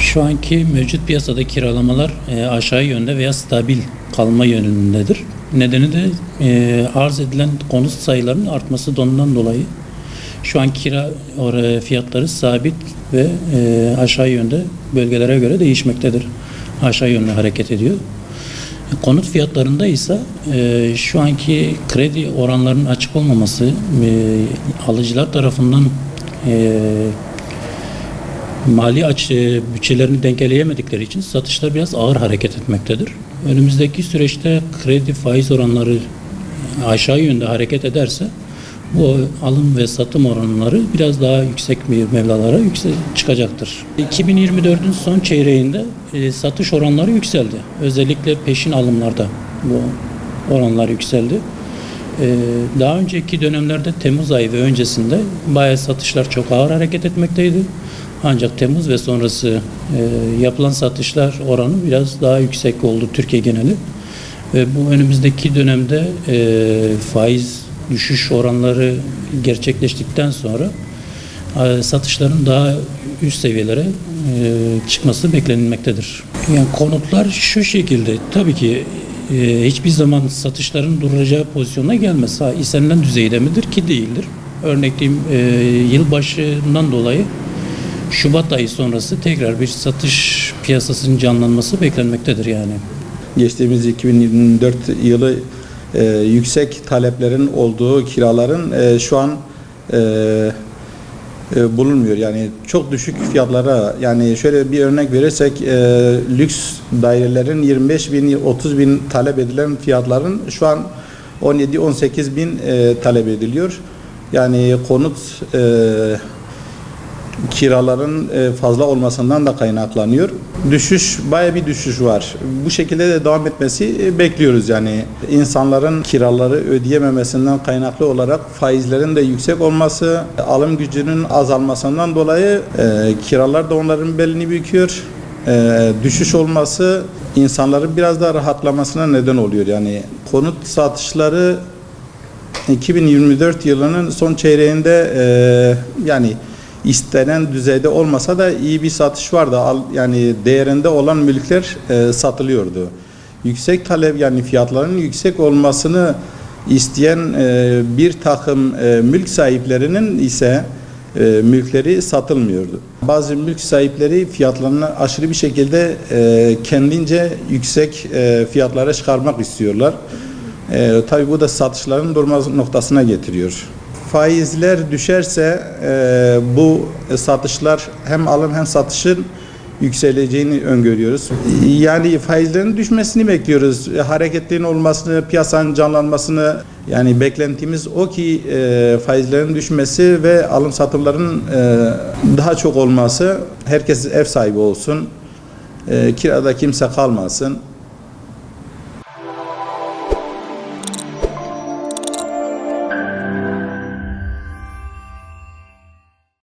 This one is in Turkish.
Şu anki mevcut piyasada kiralamalar e, aşağı yönde veya stabil kalma yönündedir. Nedeni de e, arz edilen konut sayılarının artması donundan dolayı. Şu an kira or- fiyatları sabit ve e, aşağı yönde bölgelere göre değişmektedir. Aşağı yönde hareket ediyor. Konut fiyatlarında ise e, şu anki kredi oranlarının açık olmaması, e, alıcılar tarafından e, mali aç e, bütçelerini dengeleyemedikleri için satışlar biraz ağır hareket etmektedir. Önümüzdeki süreçte kredi faiz oranları aşağı yönde hareket ederse bu alım ve satım oranları biraz daha yüksek bir mevlalara yüksek çıkacaktır. 2024'ün son çeyreğinde e, satış oranları yükseldi. Özellikle peşin alımlarda bu oranlar yükseldi. Daha önceki dönemlerde Temmuz ayı ve öncesinde bayağı satışlar çok ağır hareket etmekteydi. Ancak Temmuz ve sonrası e, yapılan satışlar oranı biraz daha yüksek oldu Türkiye geneli. Ve bu önümüzdeki dönemde e, faiz düşüş oranları gerçekleştikten sonra e, satışların daha üst seviyelere e, çıkması beklenilmektedir. Yani konutlar şu şekilde tabii ki e, hiçbir zaman satışların duracağı pozisyona gelmez. Ha, istenilen düzeyde midir ki değildir. Örnek diyeyim e, yılbaşından dolayı Şubat ayı sonrası tekrar bir satış piyasasının canlanması beklenmektedir yani. Geçtiğimiz 2024 yılı e, yüksek taleplerin olduğu kiraların e, şu an e, e, bulunmuyor. Yani çok düşük fiyatlara yani şöyle bir örnek verirsek e, lüks dairelerin 25 bin 30 bin talep edilen fiyatların şu an 17-18 bin e, talep ediliyor. Yani konut e, kiraların e, fazla olmasından da kaynaklanıyor. Düşüş, baya bir düşüş var. Bu şekilde de devam etmesi e, bekliyoruz yani. insanların kiraları ödeyememesinden kaynaklı olarak faizlerin de yüksek olması, alım gücünün azalmasından dolayı e, kiralar da onların belini büküyor. E, düşüş olması insanların biraz daha rahatlamasına neden oluyor. Yani konut satışları 2024 yılının son çeyreğinde e, yani istenen düzeyde olmasa da iyi bir satış vardı. Al, yani değerinde olan mülkler e, satılıyordu. Yüksek talep yani fiyatların yüksek olmasını isteyen e, bir takım e, mülk sahiplerinin ise e, mülkleri satılmıyordu. Bazı mülk sahipleri fiyatlarını aşırı bir şekilde e, kendince yüksek e, fiyatlara çıkarmak istiyorlar. E, tabii bu da satışların durma noktasına getiriyor. Faizler düşerse e, bu satışlar hem alım hem satışın yükseleceğini öngörüyoruz. Yani faizlerin düşmesini bekliyoruz. Hareketlerin olmasını, piyasanın canlanmasını yani beklentimiz o ki e, faizlerin düşmesi ve alım satımların e, daha çok olması. Herkes ev sahibi olsun. E, kirada kimse kalmasın.